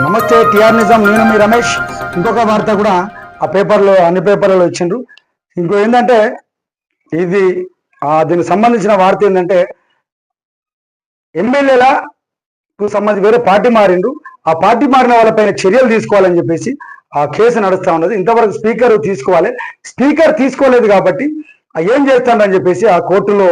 నమస్తే టిఆర్ నిజాం. నేను మీ రమేష్. ఇంకొక వార్త కూడా ఆ పేపర్లో అన్ని పేపర్లలో ఇచ్చిండ్రు. ఇంకో ఏంటంటే ఇది ఆ, దీనికి సంబంధించిన వార్త ఏంటంటే ఎమ్మెల్యేలకు సంబంధించి వేరే పార్టీ మారిండు ఆ పార్టీ మారిన వాళ్ళపైన చర్యలు తీసుకోవాలని చెప్పేసి ఆ కేసు నడుస్తూ ఉన్నది. ఇంతవరకు స్పీకర్ తీసుకోవాలి. స్పీకర్ తీసుకోలేదు కాబట్టి ఏం చేస్తానని చెప్పేసి ఆ కోర్టులో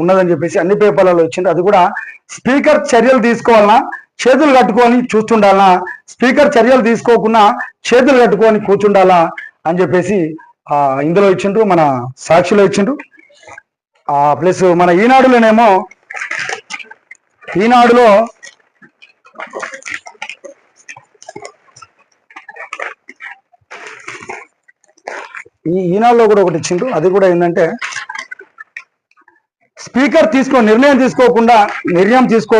ఉన్నదని చెప్పేసి అన్ని పేపర్లలో వచ్చింది అది కూడా స్పీకర్ చర్యలు తీసుకోవాలన్నా చేతులు కట్టుకొని చూస్తుండాలా స్పీకర్ చర్యలు తీసుకోకుండా చేతులు కట్టుకొని కూర్చుండాలా అని చెప్పేసి ఇందులో ఇచ్చిండ్రు మన సాక్షిలో ఇచ్చిండ్రు. ప్లస్ మన ఈనాడులోనేమో ఈనాడులో ఈ ఈనాడులో కూడా ఒకటి ఇచ్చిండ్రు. అది కూడా ఏంటంటే స్పీకర్ తీసుకో నిర్ణయం తీసుకోకుండా నిర్ణయం తీసుకో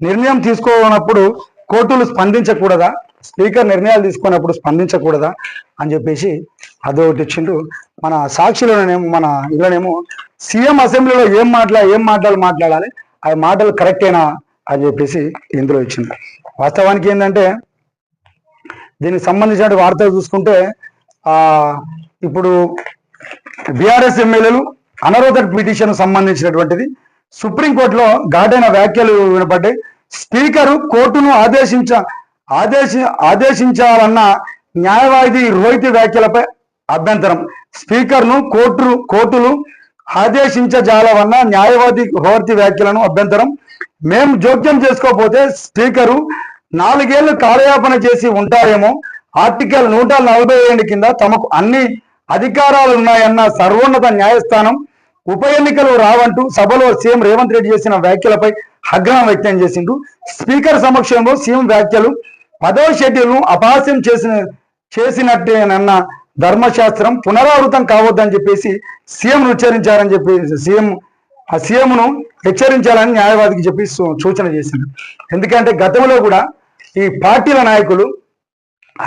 నిర్ణయం తీసుకోనప్పుడు కోర్టులు స్పందించకూడదా? స్పీకర్ నిర్ణయాలు తీసుకున్నప్పుడు స్పందించకూడదా? అని చెప్పేసి అదొకటి ఇచ్చిండు మన సాక్షిలోనేమో మన ఇళ్ళనేమో సీఎం అసెంబ్లీలో ఏం మాట్లా ఏం మాటలు మాట్లాడాలి? ఆ మాటలు కరెక్టేనా? అని చెప్పేసి ఇందులో ఇచ్చింది వాస్తవానికి ఏంటంటే దీనికి సంబంధించిన వార్తలు చూసుకుంటే ఆ ఇప్పుడు బీఆర్ఎస్ ఎమ్మెల్యేలు అనర్హత పిటిషన్ సంబంధించినటువంటిది. సుప్రీంకోర్టులో ఘాటైన వ్యాఖ్యలు వినపడ్డాయి. స్పీకరు కోర్టును ఆదేశించ ఆదేశి ఆదేశించాలన్న న్యాయవాది రోహిత్ వ్యాఖ్యలపై అభ్యంతరం. స్పీకర్ను కోర్టు కోర్టులు ఆదేశించజాలవన్న న్యాయవాది రోహిత్ వ్యాఖ్యలను అభ్యంతరం. మేము జోక్యం చేసుకోకపోతే స్పీకరు నాలుగేళ్ళు కాలయాపన చేసి ఉంటారేమో. ఆర్టికల్ నూట నలభై ఏడు కింద తమకు అన్ని అధికారాలు ఉన్నాయన్న సర్వోన్నత న్యాయస్థానం ఉప ఎన్నికలు రావంటూ సభలో సీఎం రేవంత్ రెడ్డి చేసిన వ్యాఖ్యలపై ఆగ్రహం వ్యక్తం చేసిండు. స్పీకర్ సమక్షంలో సీఎం వ్యాఖ్యలు పదవ షెడ్యూల్ను అపహాస్యం చేసిన చేసినట్టేనన్న ధర్మశాస్త్రం పునరావృతం కావద్దని చెప్పేసి సీఎంను హెచ్చరించారని చెప్పి సీఎం ఆ సీఎంను హెచ్చరించాలని న్యాయవాదికి చెప్పి సూ- సూచన చేసింది ఎందుకంటే గతంలో కూడా ఈ పార్టీల నాయకులు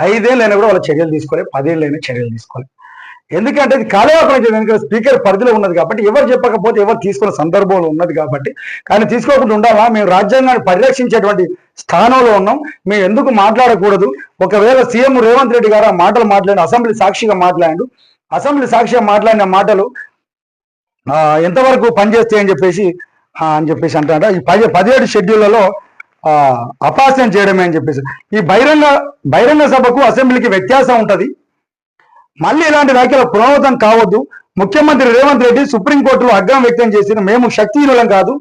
ఐదేళ్ళైనా కూడా వాళ్ళ చర్యలు తీసుకోవాలి పదేళ్ళైనా చర్యలు తీసుకోవాలి ఎందుకంటే ఇది కాలయాపన చేయడం ఎందుకంటే స్పీకర్ పరిధిలో ఉన్నది కాబట్టి ఎవరు చెప్పకపోతే ఎవరు తీసుకున్న సందర్భంలో ఉన్నది కాబట్టి. కానీ తీసుకోకుండా ఉండాలా? మేము రాజ్యాంగాన్ని పరిరక్షించేటువంటి స్థానంలో ఉన్నాం. మేము ఎందుకు మాట్లాడకూడదు? ఒకవేళ సీఎం రేవంత్ రెడ్డి గారు ఆ మాటలు మాట్లాడి అసెంబ్లీ సాక్షిగా మాట్లాడాడు అసెంబ్లీ సాక్షిగా మాట్లాడిన మాటలు ఎంతవరకు పనిచేస్తాయి అని చెప్పేసి అని చెప్పేసి అంటాడ ఈ పది పదిహేడు షెడ్యూళ్ళలో ఆ, అపాస్యం చేయడమే అని చెప్పేసి. ఈ బహిరంగ బహిరంగ సభకు అసెంబ్లీకి వ్యత్యాసం ఉంటుంది. మళ్ళీ ఇలాంటి వ్యాఖ్యలు పునరావృతం కావద్దు. ముఖ్యమంత్రి రేవంత్ రెడ్డి సుప్రీంకోర్టులో అగ్రహం వ్యక్తం చేసిన మేము శక్తిహీనులం కాదు.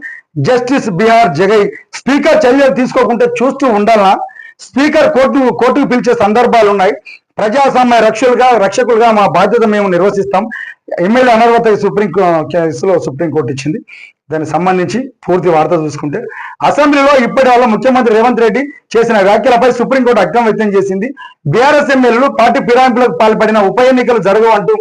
జస్టిస్ బిఆర్ జగై స్పీకర్ చర్యలు తీసుకోకుంటే చూస్తూ ఉండాలన్నా స్పీకర్ కోర్టు కోర్టుకు పిలిచే సందర్భాలు ఉన్నాయి. ప్రజాస్వామ్య రక్షకులుగా రక్షకులుగా మా బాధ్యత మేము నిర్వహిస్తాం. ఎమ్మెల్యే అనర్హత సుప్రీం కేసులో సుప్రీంకోర్టు ఇచ్చింది. దానికి సంబంధించి పూర్తి వార్త చూసుకుంటే అసెంబ్లీలో ఇప్పటి వల్ల ముఖ్యమంత్రి రేవంత్ రెడ్డి చేసిన వ్యాఖ్యలపై సుప్రీంకోర్టు అగ్రహం వ్యక్తం చేసింది. బీఆర్ఎస్ ఎమ్మెల్యేలు పార్టీ ఫిరాయింపులకు పాల్పడిన ఉప ఎన్నికలు జరగవు అంటూ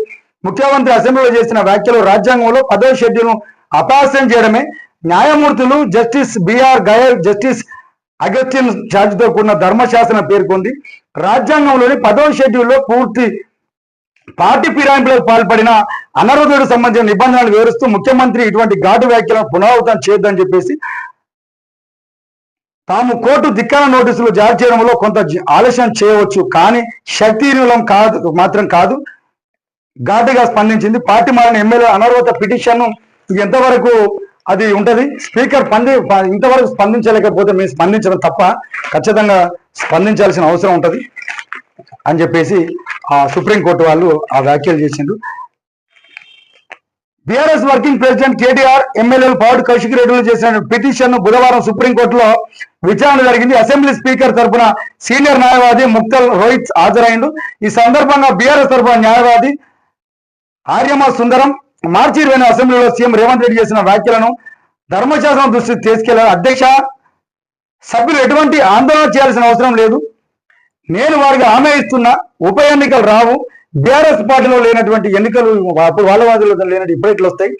ముఖ్యమంత్రి అసెంబ్లీలో చేసిన వ్యాఖ్యలు రాజ్యాంగంలో పదో షెడ్యూల్ను అపాస్యం చేయడమే. న్యాయమూర్తులు జస్టిస్ బిఆర్ గయర్ జస్టిస్ అగస్టిన్ ఛార్జ్తో కూడిన ధర్మశాస్త్రం పేర్కొంది. రాజ్యాంగంలోని పదో షెడ్యూల్లో పూర్తి పార్టీ ఫిరాయింపులకు పాల్పడిన అనర్హుడు సంబంధించిన నిబంధనలు వివరిస్తూ ముఖ్యమంత్రి ఇటువంటి ఘాటు వ్యాఖ్యలను పునరావృతం చేయొద్దని చెప్పేసి తాము కోర్టు ధిక్కార నోటీసులు జారీ చేయడంలో కొంత ఆలస్యం చేయవచ్చు. కానీ శక్తిహీనులం కాదు మాత్రం కాదు. ఘాటుగా స్పందించింది. పార్టీ మారిన ఎమ్మెల్యే అనర్హత పిటిషన్ ఎంతవరకు అది ఉంటది? స్పీకర్ పంది ఇంతవరకు స్పందించలేకపోతే మేము స్పందించడం తప్ప ఖచ్చితంగా స్పందించాల్సిన అవసరం ఉంటది అని చెప్పేసి ఆ సుప్రీంకోర్టు వాళ్ళు ఆ వ్యాఖ్యలు చేసిండ్రు. బీఆర్ఎస్ వర్కింగ్ ప్రెసిడెంట్ కేటీఆర్ ఎమ్మెల్యేలు పాడు కౌశిక్ రెడ్డిలు చేసిన పిటిషన్ను బుధవారం సుప్రీంకోర్టులో విచారణ జరిగింది. అసెంబ్లీ స్పీకర్ తరపున సీనియర్ న్యాయవాది ముక్తల్ రోహిత్ హాజరైండు. ఈ సందర్భంగా బీఆర్ఎస్ తరపున న్యాయవాది ఆర్యమ సుందరం మార్చి ఇరవై అసెంబ్లీలో సీఎం రేవంత్ రెడ్డి చేసిన వ్యాఖ్యలను ధర్మశాస్త్రం దృష్టికి తీసుకెళ్ళారు. అధ్యక్ష సభ్యులు ఎటువంటి ఆందోళన చేయాల్సిన అవసరం లేదు. నేను వారికి హామీ ఇస్తున్నా ఉప ఎన్నికలు రావు బీఆర్ఎస్ పార్టీలో లేనటువంటి ఎన్నికలు అప్పుడు వాళ్ళ వాదులు లేనట్టు ఇప్పుడు ఇట్లా వస్తాయి.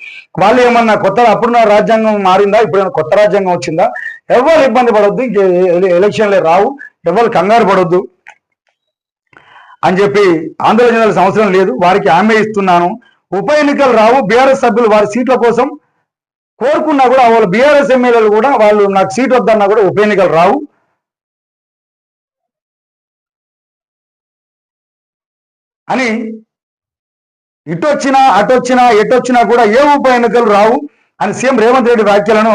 వాళ్ళు ఏమన్నా కొత్త అప్పుడున్న రాజ్యాంగం మారిందా ఇప్పుడైనా కొత్త రాజ్యాంగం వచ్చిందా? ఎవరు ఇబ్బంది పడొద్దు ఎలక్షన్లే రావు ఎవరు కంగారు పడొద్దు అని చెప్పి ఆందోళన చెందాల్సిన అవసరం లేదు. వారికి హామీ ఇస్తున్నాను. ఉప ఎన్నికలు రావు బీఆర్ఎస్ సభ్యులు వారి సీట్ల కోసం కోరుకున్నా కూడా వాళ్ళు బీఆర్ఎస్ ఎమ్మెల్యేలు కూడా వాళ్ళు నాకు సీట్ వద్దన్నా కూడా ఉప ఎన్నికలు రావు. అని ఇటొచ్చినా అటొచ్చినా ఎటొచ్చినా కూడా ఏ ఉప ఎన్నికలు రావు అని సీఎం రేవంత్ రెడ్డి వ్యాఖ్యలను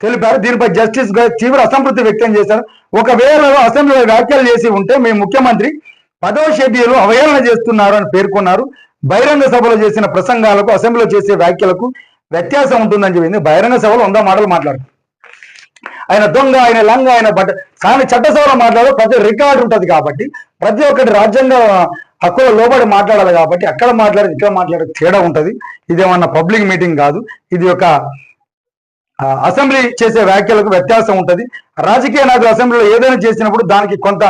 తెలిపారు. దీనిపై జస్టిస్ తీవ్ర అసంతృప్తి వ్యక్తం చేశారు. ఒకవేళ అసెంబ్లీలో వ్యాఖ్యలు చేసి ఉంటే మీ ముఖ్యమంత్రి పదవ షెడ్యూల్ అవహేళన చేస్తున్నారు అని పేర్కొన్నారు. బహిరంగ సభలో చేసిన ప్రసంగాలకు అసెంబ్లీలో చేసే వ్యాఖ్యలకు వ్యత్యాసం ఉంటుందని చెప్పింది. బహిరంగ సభలో వంద మాటలు మాట్లాడుతారు ఆయన దొంగ ఆయన లంగ ఆయన బట్ కానీ చట్టసభలో మాట్లాడే ప్రతి రికార్డు ఉంటుంది కాబట్టి ప్రతి ఒక్కటి రాజ్యాంగ హక్కుల లోబడి మాట్లాడాలి కాబట్టి అక్కడ మాట్లాడి ఇక్కడ మాట్లాడే తేడా ఉంటుంది. ఇదేమన్నా పబ్లిక్ మీటింగ్ కాదు. ఇది ఒక అసెంబ్లీ చేసే వ్యాఖ్యలకు వ్యత్యాసం ఉంటుంది. రాజకీయ నాయకులు అసెంబ్లీలో ఏదైనా చేసినప్పుడు దానికి కొంత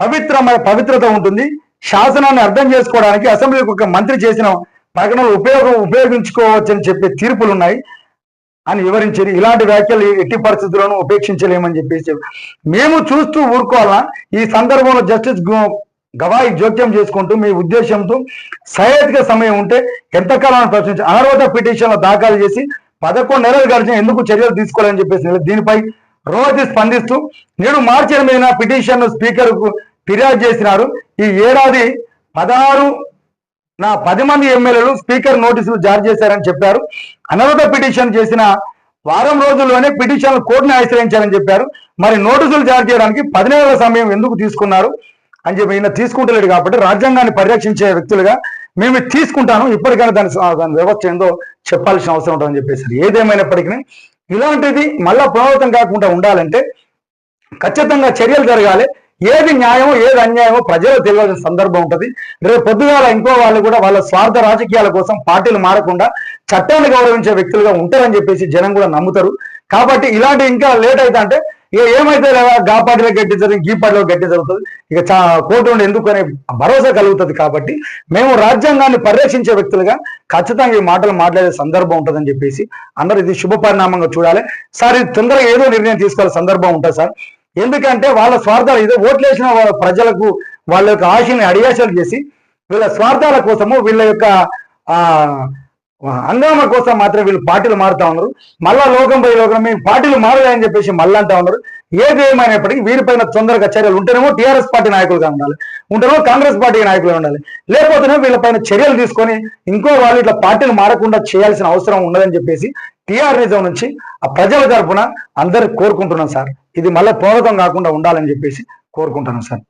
పవిత్రమైన పవిత్రత ఉంటుంది. శాసనాన్ని అర్థం చేసుకోవడానికి అసెంబ్లీకి ఒక మంత్రి చేసిన ప్రకటనలు ఉపయోగం ఉపయోగించుకోవచ్చని చెప్పే తీర్పులు ఉన్నాయి అని వివరించారు ఇలాంటి వ్యాఖ్యలు ఎట్టి పరిస్థితుల్లోనూ ఉపేక్షించలేమని చెప్పేసి మేము చూస్తూ ఊరుకోవాలా? ఈ సందర్భంలో జస్టిస్ గవాయి జోక్యం చేసుకుంటూ మీ ఉద్దేశంతో సహేతుక సమయం ఉంటే ఎంతకాలం ప్రశ్నించి అనర్హత పిటిషన్లు దాఖలు చేసి పదకొండు నెలలు గడిచిన ఎందుకు చర్యలు తీసుకోవాలని చెప్పేసి దీనిపై రోజు స్పందిస్తూ నేడు మార్చి ఎనిమిదిన పిటిషన్ స్పీకర్కు ఫిర్యాదు చేసినారు. ఈ ఏడాది పదహారు నా పది మంది ఎమ్మెల్యేలు స్పీకర్ నోటీసులు జారీ చేశారని చెప్పారు. అనర్హత పిటిషన్ చేసిన వారం రోజుల్లోనే పిటిషన్ కోర్టును ఆశ్రయించారని చెప్పారు. మరి నోటీసులు జారీ చేయడానికి పది సమయం ఎందుకు తీసుకున్నారు అని చెప్పి ఈయన తీసుకుంటలేడు కాబట్టి రాజ్యాంగాన్ని పరిరక్షించే వ్యక్తులుగా మేము తీసుకుంటాను. ఇప్పటికైనా దాని దాని వ్యవస్థ ఏందో చెప్పాల్సిన అవసరం ఉంటుందని చెప్పేసి ఏదేమైనప్పటికీ ఇలాంటిది మళ్ళా పునరావృతం కాకుండా ఉండాలంటే ఖచ్చితంగా చర్యలు జరగాలి. ఏది న్యాయమో ఏది అన్యాయమో ప్రజలు తెలియాల్సిన సందర్భం ఉంటుంది. రేపు పొద్దుగాల ఇంకో వాళ్ళు కూడా వాళ్ళ స్వార్థ రాజకీయాల కోసం పార్టీలు మారకుండా చట్టాన్ని గౌరవించే వ్యక్తులుగా ఉంటారని చెప్పేసి జనం కూడా నమ్ముతారు. కాబట్టి ఇలాంటి ఇంకా లేట్ అయితే అంటే ఇక ఏమైతే లేదా గా పార్టీలో జరిగింది ఈ పార్టీలో గట్టి జరుగుతుంది. ఇక చా కోర్టు నుండి ఎందుకు అనే భరోసా కలుగుతుంది కాబట్టి మేము రాజ్యాంగాన్ని పరిరక్షించే వ్యక్తులుగా ఖచ్చితంగా ఈ మాటలు మాట్లాడే సందర్భం ఉంటుందని చెప్పేసి అందరూ ఇది శుభ పరిణామంగా చూడాలి. సార్ ఇది తొందరగా ఏదో నిర్ణయం తీసుకోవాల్సిన సందర్భం ఉంటుంది సార్. ఎందుకంటే వాళ్ళ స్వార్థాలు ఏదో ఓట్లేసిన వాళ్ళ ప్రజలకు వాళ్ళ యొక్క ఆశని అడియాసలు చేసి వీళ్ళ స్వార్థాల కోసము వీళ్ళ యొక్క హంగామ కోసం మాత్రం వీళ్ళు పార్టీలు మారుతా ఉన్నారు. మళ్ళా లోకం పై లోకం మేము పార్టీలు మారలేదని చెప్పేసి మళ్ళీ అంటా ఉన్నారు. ఏది ఏమైనప్పటికీ వీరిపైన తొందరగా చర్యలు ఉంటేనేమో టీఆర్ఎస్ పార్టీ నాయకులుగా ఉండాలి. ఉంటేనేమో కాంగ్రెస్ పార్టీ నాయకులుగా ఉండాలి. లేకపోతేనే వీళ్ళపైన చర్యలు తీసుకొని ఇంకో వాళ్ళు ఇట్లా పార్టీలు మారకుండా చేయాల్సిన అవసరం ఉండదని చెప్పేసి టీఆర్ఎస్ నుంచి ఆ ప్రజల తరఫున అందరు కోరుకుంటున్నాం సార్. ఇది మళ్ళీ పోరాటం కాకుండా ఉండాలని చెప్పేసి కోరుకుంటున్నాను సార్.